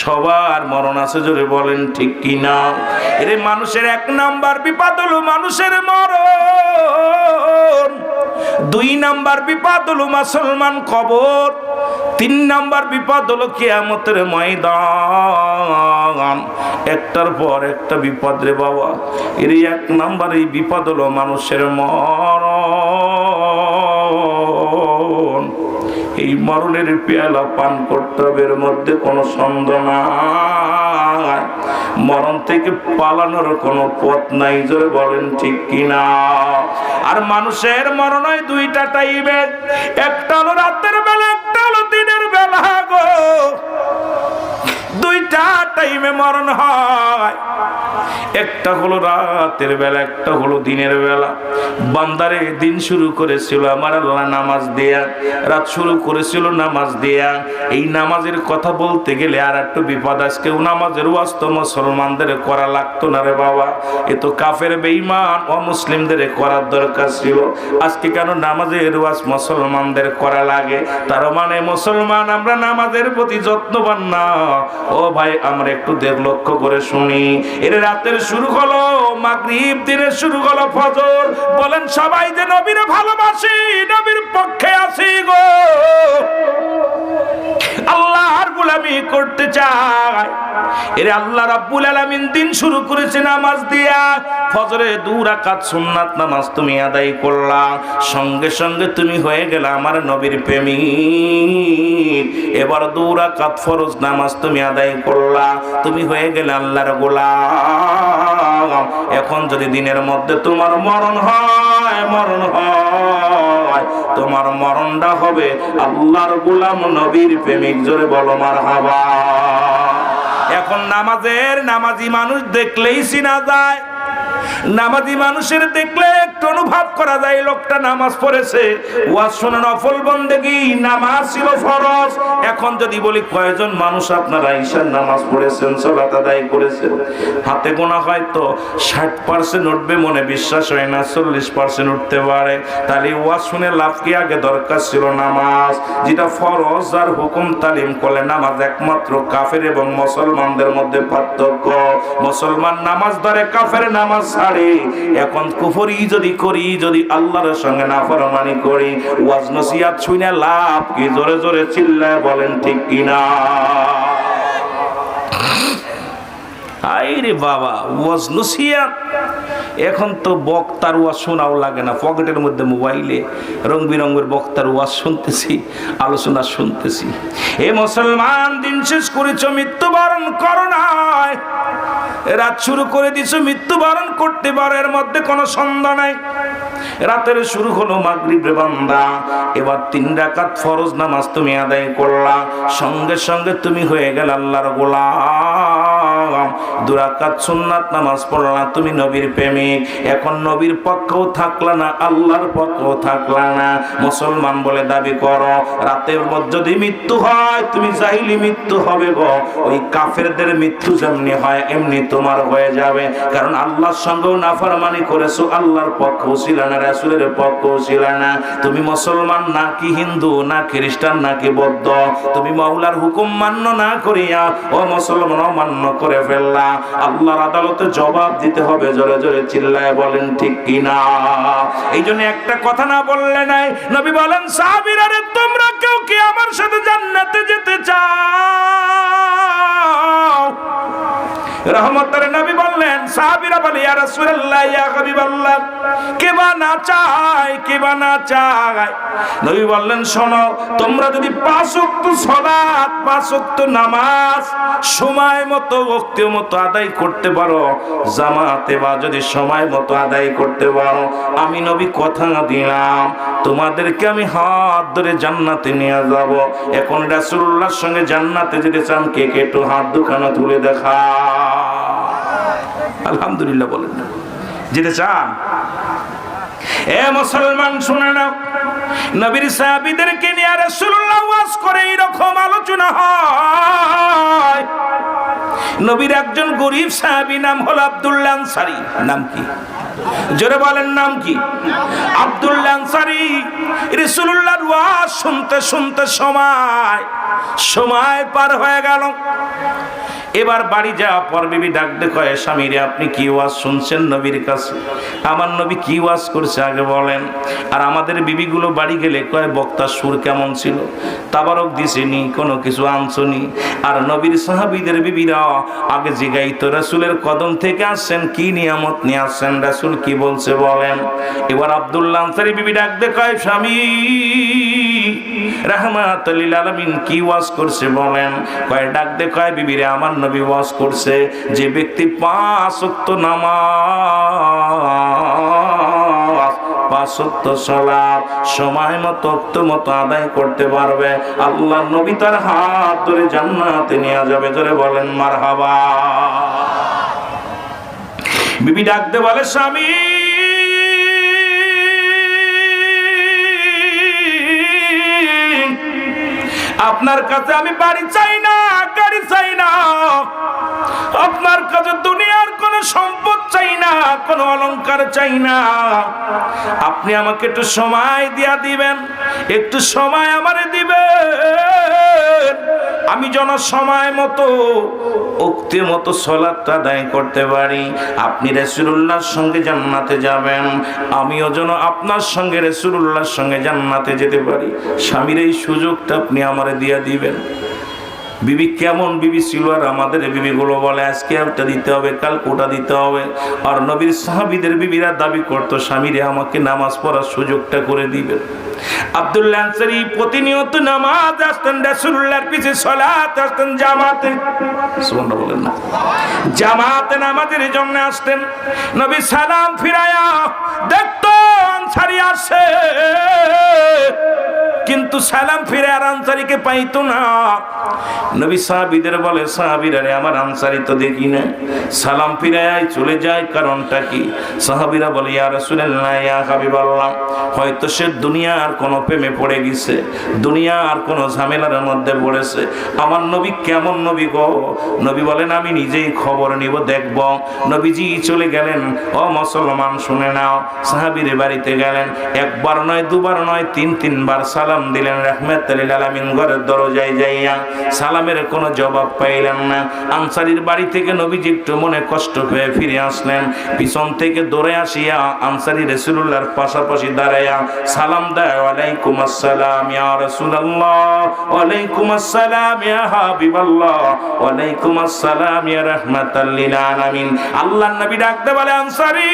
সবার মরণ আছে জোরে বলেন ঠিক কি না এর মানুষের এক নাম্বার বিপদ হলো মানুষের মরণ। দুই নাম্বার বিপদ হলো মুসলমান কবর। তিন নাম্বার বিপদ হলো কিয়ামতের ময়দান। একটার পর একটা বিপদ রে বাবা। এর এক নাম্বার এই বিপদ হলো মানুষের মরণ। এই মরণের পেয়ালা পান করতে হবে, এর মধ্যে কোনো সন্দেহ নাই। মরণ থেকে পালানোর কোনো পথ নাই, জোরে বলেন ঠিক কিনা? আর মানুষের মরণ হয় দুইটা টাইমে একটা হলো রাতের বেলা, একটা হলো দিনের বেলা গো। দুইটা টাইমে মরণ হয়। একটা হলো রাতের বেলা, একটা হলো দিনের বেলা। বান্দারে, দিন শুরু করেছিল আমার আল্লাহ নামাজ দেয়া, রাত শুরু করেছিল নামাজ দেয়া। এই নামাজের কথা বলতে গেলে আর একটু বিপদ আজকে নামাজের ওয়াস্ত মুসলমানদের করা লাগতো না রে বাবা। এ তো কাফের, বেঈমান ও মুসলিমদের করার দরকার ছিল। আজকে কেন নামাজের ওয়াজ মুসলমানদের করা লাগে? তার মানে মুসলমান, আমরা নামাজের প্রতি যত্নবান না। ও ভাই, আমরা একটু দেড় লক্ষ্য করে শুনি। এর রাতের শুরু হলো, মাগরিব দিনের শুরু হলো ফজর। বলেন সবাই যে নবীর ভালোবাসি, নবীর পক্ষে আসি গো। আল্লাহর করতে চায়। এর আল্লাহ রাব্বুল আলামিন দিন শুরু করেছে নামাজ দিয়া। ফজরে দু রাকাত সুন্নাত নামাজ তুমি আদায় করলা। সঙ্গে সঙ্গে তুমি হয়ে গেলে আমার নবীর প্রেমিক। এবার দু রাকাত ফরজ নামাজ তুমি আদায় করলা। তুমি হয়ে গেলে আল্লাহর গোলাম। এখন যদি দিনের মধ্যে তোমার মরণ হয় মরণ হয়, তোমার মরণটা হবে আল্লাহর গোলাম নবীর প্রেমিক। জোরে বলো মার এখন নামাজের নামাজি মানুষ দেখলেই চিনা যায়। নামাজি মানুষের দেখলে একটু অনুভব করা যায়, লোকটা নামাজ পড়েছে। ওয়াজ শুনে নফল বন্দেগি, নামাজ ছিল ফরজ। এখন যদি বলি, কয়জন মানুষ আপনারা ঈশার নামাজ পড়েছেন, সলাত আদায় করেছেন? হাতে গোনা হয়তো ষাট পার্সেন্ট উঠবে, মনে বিশ্বাস হয় না, চল্লিশ পার্সেন্ট উঠতে পারে। তাহলে ওয়াজ শুনে লাভ কি? আগে দরকার ছিল নামাজ। যেটা ফরজ আর হুকুম তালিম করলে নামাজ একমাত্র কাফের এবং মুসলমানদের মধ্যে পার্থক্য। মুসলমান নামাজ ধরে, কাফের নামাজ ছাড়ে। এখন কুফরি যদি করি, যদি আল্লাহর সঙ্গে না ফরমানি করি, ওয়াজ নসিয়াত শুনে লাভ কি? জোরে জোরে চিল্লায় বলেন, ঠিক কিনা আইরে বাবা, ওয়াজ নসিয়াত এখন তো বক্তার ওয়াজ শোনাও লাগে না, পকেটের মধ্যে মোবাইলে রং বিরঙের বক্তার ওয়াজ শুনতেছি, আলোচনা শুনতেছি। এ মুসলমান দিন শেষ করেছ, মৃত্যুবরণ করো রাত শুরু করে দিছো মৃত্যুবরণ করতে পারো এর মধ্যে কোনো সন্ধ্যা নাই। রাতের শুরু হলো মাগরিব বান্দা। এবার তিন রাকাত ফরজ নামাজ তুমি আদায় করলা। সঙ্গে সঙ্গে তুমি হয়ে গেল আল্লাহর গোলাম। দুরাকাত সুন্নাত নামাজ পড়লা তুমি নবীর প্রেমিক এখন নবীর পক্ষেও থাকলা না, আল্লাহর পক্ষেও থাকলা না। মুসলমান বলে দাবি করো, রাতের মধ্যে যদি মৃত্যু হয়, তুমি চাইলে মৃত্যু হবে গো। ওই কাফেরদের মৃত্যু যেমনি হয়, এমনি তোমার হয়ে যাবে। কারণ আল্লাহর সঙ্গেও নাফরমানি করেছ, আল্লাহর পক্ষেও ছিল না রাসূলের পক্ষেও ছিল না। তুমি মুসলমান নাকি হিন্দু, না খ্রিস্টান নাকি বৌদ্ধ? তুমি মাওলার হুকুম মান্য না করিয়া, ও মুসলমান অমান্য করে ফেললা। আল্লাহর আদালতে জবাব দিতে হবে, জোরে জোরে চিল্লায় বলেন, ঠিক কিনা এই জন্য একটা কথা না বললে নাই। নবী বলেন সাহাবীরা রে তোমরা কেউ কি আমার সাথে জান্নাতে যেতে চাও? রহমতের নবী বললেন, সাহাবীরা বলে, ইয়া রাসূলুল্লাহ, ইয়া হাবিবাল্লাহ, কে বা না চায়, কে বা না চায়? নবী বললেন, শোনো, তোমরা যদি পাঁচ ওয়াক্ত সালাত, পাঁচ ওয়াক্ত নামাজ সময় মতো ওয়াক্ত মতো আদায় করতে পারো, জামাতে বা যদি সময় মতো আদায় করতে পারো, আমি নবী কথা দিলাম, তোমাদেরকে আমি হাত ধরে জান্নাতে নিয়ে যাব। এখন রাসূলুল্লাহর সঙ্গে জান্নাতে যেতে চান, কে কে একটু হাত দুখানা তুলে দেখা আলহামদুলিল্লাহ বলেন না। যেতে চান। এ মুসলমান শুনে নাও। নবীর সাহাবীদেরকে নিয়ে রাসূলুল্লাহ ওয়াজ করে এরকম আলোচনা হয়। নবীর একজন গরিব সাহাবী নাম হলো আব্দুল্লাহ আনসারী। নাম কি? জোরে বলেন নাম কি? আব্দুল্লাহ আনসারি। রাসূলুল্লাহর ওয়াজ শুনতে শুনতে সময় সময় পার হয়ে গেল। এবার বাড়ি যাওয়া পর বিবি ডাকতে কয়ে, স্বামীরে, আপনি কি ওয়াজ শুনছেন নবীর কাছে? আমার নবী কি ওয়াজ করছে আগে বলেন। আর আমাদের বিবিগুলো বাড়ি গেলে কয় বক্তার সুর কেমন ছিল? তাবারক দিছেনি, কোনো কিছু আনছনি? আর নবীর সাহাবিদের বিবিরা আগে জিগাই তো রাসূলের কদম থেকে আসছেন, কি নিয়ামত নিয়ে আসছেন? রাসূল কি বলছে বলেন? এবার আব্দুল্লাহ আনসারী বিবি ডাকতে কয়, স্বামী আলামিন কি ওয়াজ করছে বলেন? কয়, ডাক দে, কয়, বিবিরে, আমার নবী ওয়াজ করছে যে ব্যক্তি পাঁচ নামাজ, পাঁচ ওয়াক্ত সালাত সময় মতো মতো আদায় করতে পারবে। আল্লাহ নবী তার হাত ধরে জান্নাতে নিয়ে যাবে ধরে বলেন মার হাবা বিবি ডাকতে বলে, স্বামী আপনার কাছে আমি বাড়ি চাই না, গাড়ি চাই না। আপনার কাছে দুনিয়ার কোন সম্পদ চাই না, কোন অলংকার চাই না। আপনি আমাকে একটু সময় দিয়া দিবেন, একটু সময় আমারে দিবেন। আমি যেন সময় মতো, উক্তি মতো সলাদটা আদায় করতে পারি। আপনি রেসুল্লাহর সঙ্গে জান্নাতে যাবেন, আমিও যেন আপনার সঙ্গে রেসুল্লাহর সঙ্গে জান্নাতে যেতে পারি। স্বামীর এই সুযোগটা আপনি আমারে দিয়ে দিবেন। বিবি কেমন? বিবি ছিল আর আমাদের বিবিগুলো বলে, আজকে একটা দিতে হবে কাল কোটা দিতে হবে। আর নবীর সাহাবিদের বিবিরা দাবি করতো, স্বামীরে আমাকে নামাজ পড়ার সুযোগটা করে দিবেন আব্দুল্লাহ প্রতিনিয়ত নামাজ আসতেন আসতেন জামাতে। জামাতে নামাজের জন্য আসতেন। ফিরায়া আসে। কিন্তু সালাম ফিরে আর আনসারিকে পাইতো না। নবী সাহাবিদের বলে, সাহাবিরা রে, আমার আনসারি তো দেখি না। সালাম ফিরে আয় চলে যায়, কারণটা কি? সাহাবিরা বলে, ইয়া রাসূলুল্লাহ, ইয়া হাবিবাল্লাহ, হয়তো সে দুনিয়ার কোনো প্রেমে পড়ে গেছে, দুনিয়ার কোনো ঝামেলার মধ্যে পড়েছে। আমার নবী কেমন নবী গো? নবী বলেন, আমি নিজেই খবর নিব, দেখব। নবীজি চলে গেলেন, ও মুসলমান, শুনে নাও। সাহাবীর বাড়িতে গেলেন, একবার নয়, দুবার নয়, তিন, তিনবার সালাম দিলেন, রহমতুল্লিল আলমিন, ঘরের দরজায় যাইয়া সালামের কোনো জবাব পাইলেন না। আনসারির বাড়ি থেকে নবীজি একটু মনে কষ্ট পেয়ে ফিরে আসলেন। পিছন থেকে দৌড়ে আসিয়া আনসারি রসুল্লাহর পাশাপাশি দাঁড়াইয়া সালাম দেয়, ওয়ালাইকুম আসসালাম ইয়া রাসূলুল্লাহ, ওয়ালাইকুম আসসালাম ইয়া হাবিবাল্লাহ, ওয়ালাইকুম আসসালাম ইয়া রাহমাতাল লিল আলামিন। আল্লাহর নবী ডাকতে বলে, আনসারি